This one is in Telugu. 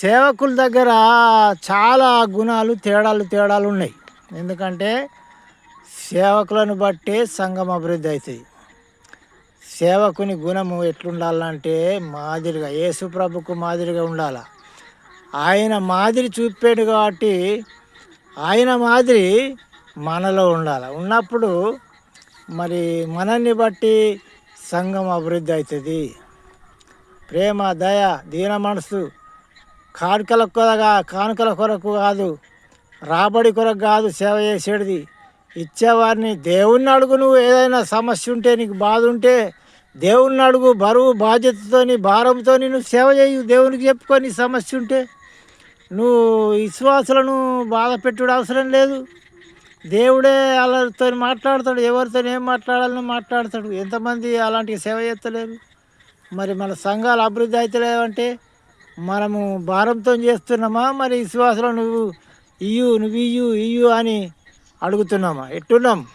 సేవకుల దగ్గర చాలా గుణాలు తేడాలు తేడాలు ఉన్నాయి. ఎందుకంటే సేవకులను బట్టే సంఘం అభివృద్ధి అవుతుంది. సేవకుని గుణము ఎట్లుండాలంటే మాదిరిగా యేసుప్రభుకు మాదిరిగా ఉండాల. ఆయన మాదిరి చూపాడు కాబట్టి ఆయన మాదిరి మనలో ఉండాలి. ఉన్నప్పుడు మరి మనల్ని బట్టి సంఘం అభివృద్ధి అవుతుంది. ప్రేమ దయ దీన మనసు కానుకల కొరగా కానుకల కొరకు కాదు రాబడి కొరకు కాదు సేవ చేసేది ఇచ్చేవారిని దేవుణ్ణి అడుగు నువ్వు ఏదైనా సమస్య ఉంటే నీకు బాధ ఉంటే దేవుణ్ణి అడుగు బరువు బాధ్యతతోని భారంతో నువ్వు సేవ చేయు దేవునికి చెప్పుకొని సమస్య ఉంటే నువ్వు విశ్వాసులను బాధ పెట్టుడు అవసరం లేదు. దేవుడే వాళ్ళతో మాట్లాడతాడు ఎవరితో ఏం మాట్లాడాలని మాట్లాడతాడు. ఎంతమంది అలాంటి సేవ చేస్తలేరు? మరి మన సంఘాలు అభివృద్ధి అవుతలేవంటే మనము భారంతో చేస్తున్నామా? మరి విశ్వాసంలో నువ్వు ఇయ్యు నువ్వు ఇయ్యు ఇయ్యు అని అడుగుతున్నామా? ఎట్టున్నాం?